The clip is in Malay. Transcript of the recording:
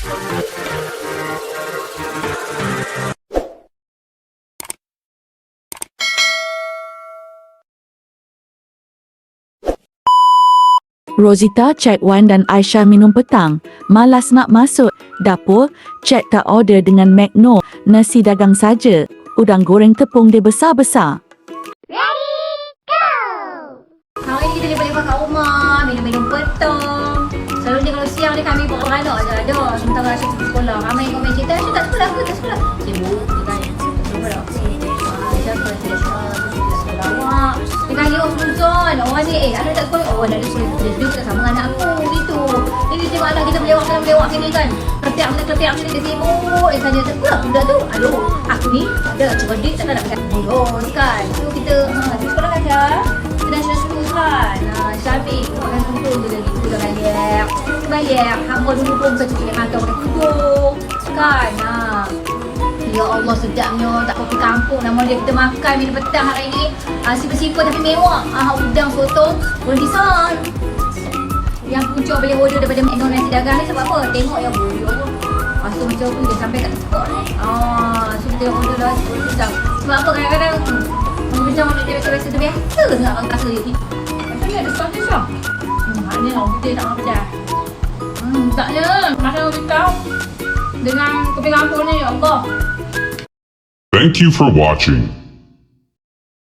Rosita cek Wan dan Aisyah minum petang. Malas nak masuk. Dapur, cek tak order dengan Magno. Nasi dagang saja. Udang goreng tepung dia besar-besar. Hari ni kita lepak-lepak kat je ada. Sementara Asyik pergi sekolah. Ramai komen cerita, Asyik tak sekolah ke? Tak sekolah. Sibuk, dia tanya. Sekolah. Ah, Siapa tidak sekolah? Tidak sekolah. Awak. Dia tanya, oh Suzon, orang ni, eh, ada tak sekolah? Oh, ada sekolah. Dia dia tak sama dengan anak aku, gitu. Jadi tengok anak kita melewat sana melewat sini kan. Kelepiak sana kelepiak sini, dia sibuk. Dia tanya, sekolah budak tu. Aduh, aku ni ada cerdik tak nak pakai. Boros kan. So kita, ah, di sekolah kan, Syah? National School kan uh, Syafiq Makan tudung tu dah gitu dah bayar Bayar. Hamba dulu pun Saya cuci makan pakai tudung Kan? Ha. Ya Allah sedapnya Tak kopi kampung. Nama dia kita makan Minum petang hari ni. Uh, Simple-simple tapi mewah. Uh, Udang soto Boleh design Yang puncak boleh order Daripada McDonald nasi dagang ni Sebab apa? Tengok ya Bu Ya Allah Rasa macam tu dia sampai kat tekak ni. Ah, So kita order lah Boleh design Sebab apa? Kadang-kadang macam orang dia biasa-biasa tu biasa sangat orang rasa dia ni ada sausage lah Hmm, mana orang putih tak orang pedas Makan orang tahu Dengan kopi kampung ni, ya Allah Thank you for watching.